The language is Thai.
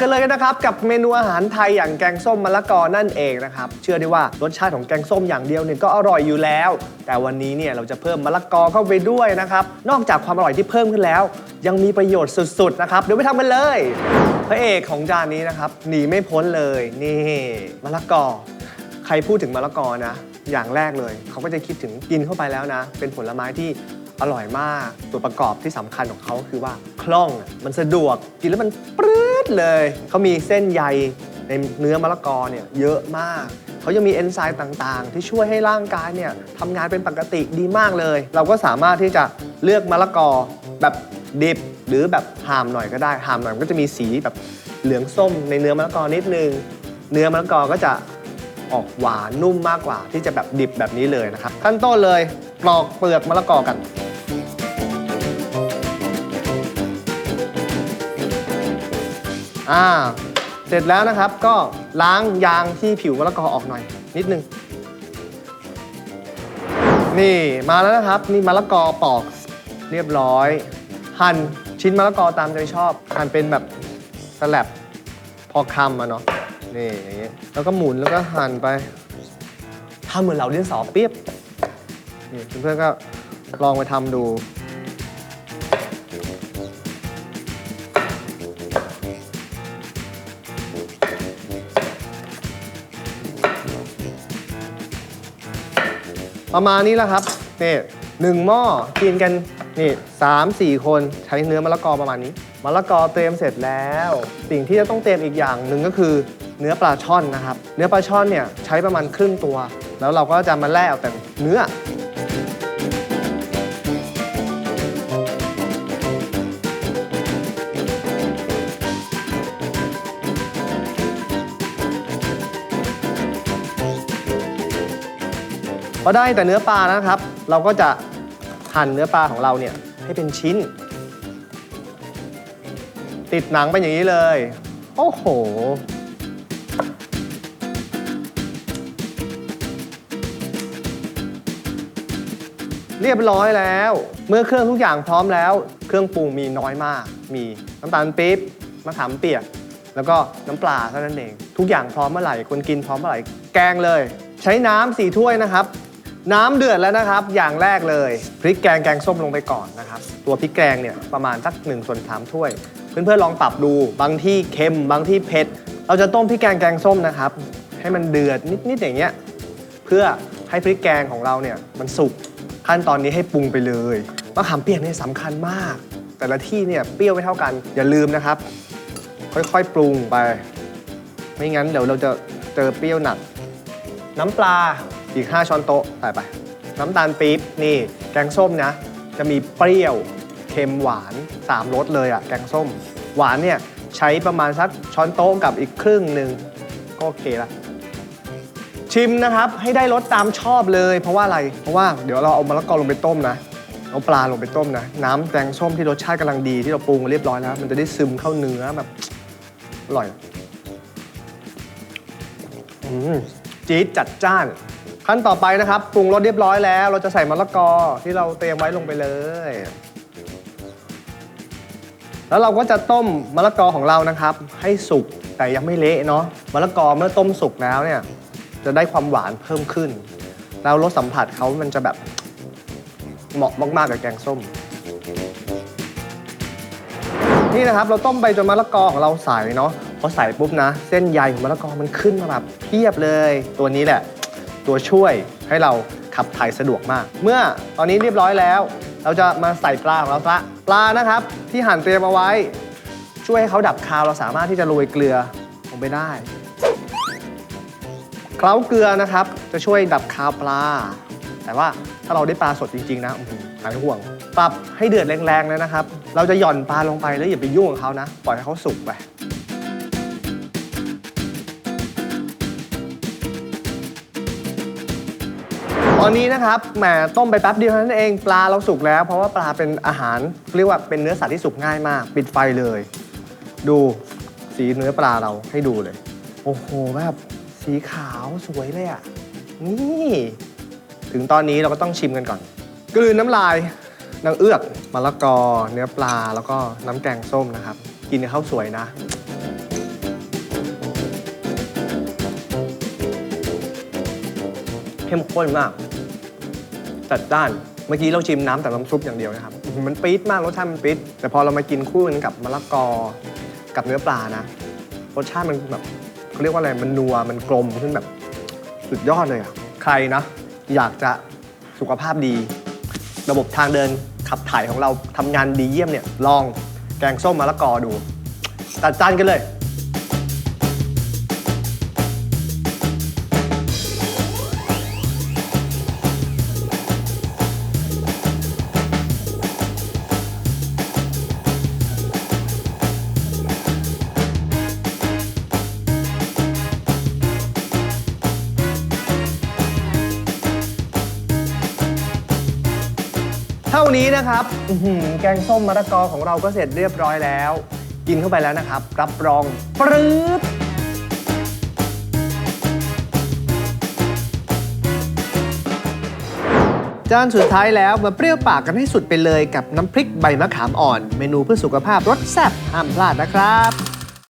กันเลยนะครับกับเมนูอาหารไทยอย่างแกงส้มมะละกอนั่นเองนะครับเชื่อได้ว่ารสชาติของแกงส้มอย่างเดียวเนี่ยก็อร่อยอยู่แล้ว แต่วันนี้เนี่ยเราจะเพิ่มมะละกอเข้าไปด้วยนะครับนอกจากความอร่อยที่เพิ่มขึ้นแล้ว ยังมีประโยชน์สุดๆนะครับเดี๋ยวไปทำกันเลย พระเอกของจานนี้นะครับหนีไม่พ้นเลยนี่มะละกอ ใครพูดถึงมะละกอนะอย่างแรกเลย เขาก็จะคิดถึงกินเข้าไปแล้วนะ เป็นผลไม้ที่อร่อยมาก ตัวประกอบที่สำคัญของเขาคือว่าคล่องมันสะดวกกินแล้วมันปรื เลย เขามีเส้นใยในเนื้อมะละกอเนี่ยเยอะมาก เขายังมีเอนไซม์ต่างๆ ที่ช่วยให้ร่างกายเนี่ยทำงานเป็นปกติดีมากเลย เราก็สามารถที่จะเลือกมะละกอแบบดิบหรือแบบหามหน่อยก็ได้หามหน่อยมันก็จะมีสีแบบเหลืองส้มในเนื้อมะละกอนิดนึง เนื้อมะละกอก็จะออกหวานนุ่มมากกว่าที่จะแบบดิบแบบนี้เลยนะครับขั้นต้นเลยปลอกเปลือกมะละกอกัน อ่า เสร็จแล้วนะครับก็ล้างยางที่ผิวมะละกอออกหน่อย นิดนึง นี่มาแล้วนะครับ นี่มะละกอปอกเรียบร้อย หั่นชิ้นมะละกอตามใจชอบ หั่นเป็นแบบสลับพอคำอะเนาะนี่อย่างงี้แล้วก็หมุนแล้วก็หั่นไปทำเหมือนเราเลียนสอเปียบนี่เพื่อนๆก็ลองไปทำดู ประมาณนี้แล้วครับนี่หนึ่งหม้อกินกันนี่สามสี่คนใช้เนื้อมะละกอประมาณนี้มะละกอเตรียมเสร็จแล้ว สิ่งที่จะต้องเตรียมอีกอย่างหนึ่งก็คือเนื้อปลาช่อนนะครับ เนื้อปลาช่อนเนี่ยใช้ประมาณครึ่งตัว แล้วเราก็จะมาแล่เอาแต่เนื้อ พอได้แต่เนื้อปลานะครับ เราก็จะหั่นเนื้อปลาของเราเนี่ยให้เป็นชิ้น ติดหนังเป็นอย่างนี้เลย โอ้โห เรียบร้อยแล้ว เมื่อเครื่องทุกอย่างพร้อมแล้ว เครื่องปรุงมีน้อยมาก มีน้ำตาลปี๊บมะขามเปียก แล้วก็น้ำปลาเท่านั้นเอง ทุกอย่างพร้อมเมื่อไหร่คนกินพร้อมเมื่อไหร่แกงเลย ใช้น้ำสี่ถ้วยนะครับ น้ำเดือดแล้วนะครับ อย่างแรกเลยพริกแกงแกงส้มลงไปก่อนนะครับ ตัวพริกแกงเนี่ยประมาณสัก1ส่วน3ถ้วย เพื่อนๆลองปรับดูบางที่เค็มบางที่เผ็ด เราจะต้มพริกแกงแกงส้มนะครับ ให้มันเดือดนิดๆอย่างเงี้ยเพื่อให้พริกแกงของเราเนี่ยมันสุกขั้นตอนนี้ให้ปรุงไปเลยมะขามเปียกเนี่ยสำคัญมาก แต่ละที่เนี่ยเปรี้ยวไม่เท่ากันอย่าลืมนะครับ ค่อยๆปรุงไป ไม่งั้นเดี๋ยวเราจะเจอเปรี้ยวหนัก น้ำปลา อีก 5 ช้อนโต๊ะใส่ไป น้ำตาลปี๊บนี่แกงส้มนะ จะมีเปรี้ยวเค็มหวาน3รสเลยอะแกงส้ม หวานเนี่ยใช้ประมาณสักช้อนโต๊ะกับอีกครึ่งหนึ่งก็โอเคละชิมนะครับให้ได้รสตามชอบเลย เพราะว่าอะไร เพราะว่าเดี๋ยวเราเอามะละกอลงไปต้มนะเอาปลาลงไปต้มนะ น้ำแกงส้มที่รสชาติกำลังดีที่เราปรุงเรียบร้อยแล้ว มันจะได้ซึมเข้าเนื้อแบบอร่อยอืมจี๊ดจัดจ้าน ขั้นต่อไปนะครับปรุงรสเรียบร้อยแล้ว เราจะใส่มะละกอที่เราเตรียมไว้ลงไปเลย แล้วเราก็จะต้มมะละกอของเรานะครับ ให้สุกแต่ยังไม่เละเนาะมะละกอเมื่อต้มสุกแล้วเนี่ย จะได้ความหวานเพิ่มขึ้น แล้วรสสัมผัสเขามันจะแบบเหมาะมากๆกับแกงส้ม นี่นะครับเราต้มไปจนมะละกอของเราใสเนาะพอใส่ปุ๊บนะ เส้นใยของมะละกอมันขึ้นมาแบบเพียบเลยตัวนี้แหละ ตัวช่วยให้เราขับถ่ายสะดวกมาก เมื่อตอนนี้เรียบร้อยแล้ว เราจะมาใส่ปลาของเราซะปลานะครับ ที่หั่นเตรียมเอาไว้ ช่วยให้เขาดับคาวเราสามารถที่จะโรยเกลือลงไปได้เคล้าเกลือนะครับ จะช่วยดับคาวปลา แต่ว่าถ้าเราได้ปลาสดจริงๆนะหายห่วง ปรับให้เดือดแรงๆเลยนะครับ เราจะหย่อนปลาลงไปแล้วอย่าไปยุ่งกับเขานะ ปล่อยให้เขาสุกไป ตอนนี้นะครับแหมต้มไปแป๊บเดียวเท่านั้นเองปลาเราสุกแล้ว เพราะว่าปลาเป็นอาหารเรียกว่าเป็นเนื้อสัตว์ที่สุกง่ายมาก ปิดไฟเลย ดูสีเนื้อปลาเราให้ดูเลย โอ้โหแบบสีขาวสวยเลยอะนี่ถึงตอนนี้เราก็ต้องชิมกันก่อน กลืนน้ำลายนางเอือกมะละกอ เนื้อปลาแล้วก็น้ำแกงส้มนะครับ กินกัข้าวสวยนะเข้มข้นมาก จัดจ้าน เมื่อกี้เราชิมน้ำแต่น้ำซุปอย่างเดียวนะครับอื้อหือมันปี๊ดมากรสชาติมันปี๊ดแต่พอเรามากินคู่กันกับมะละกอกับเนื้อปลานะรสชาติมันแบบเขาเรียกว่าอะไรมันนัวมันกลมขึ้นแบบสุดยอดเลยอะใครนะ อยากจะสุขภาพดี ระบบทางเดินขับถ่ายของเราทำงานดีเยี่ยมเนี่ยลองแกงส้มมะละกอดู ตัดจานกันเลย เท่านี้นะครับอื้อหือแกงส้มมะละกอของเราก็เสร็จเรียบร้อยแล้ว กินเข้าไปแล้วนะครับ รับรองปรื๊ดจานสุดท้ายแล้วมาเปรี้ยวปากกันให้สุดไปเลยกับน้ำพริกใบมะขามอ่อน เมนูเพื่อสุขภาพรสแซ่บห้ามพลาดนะครับ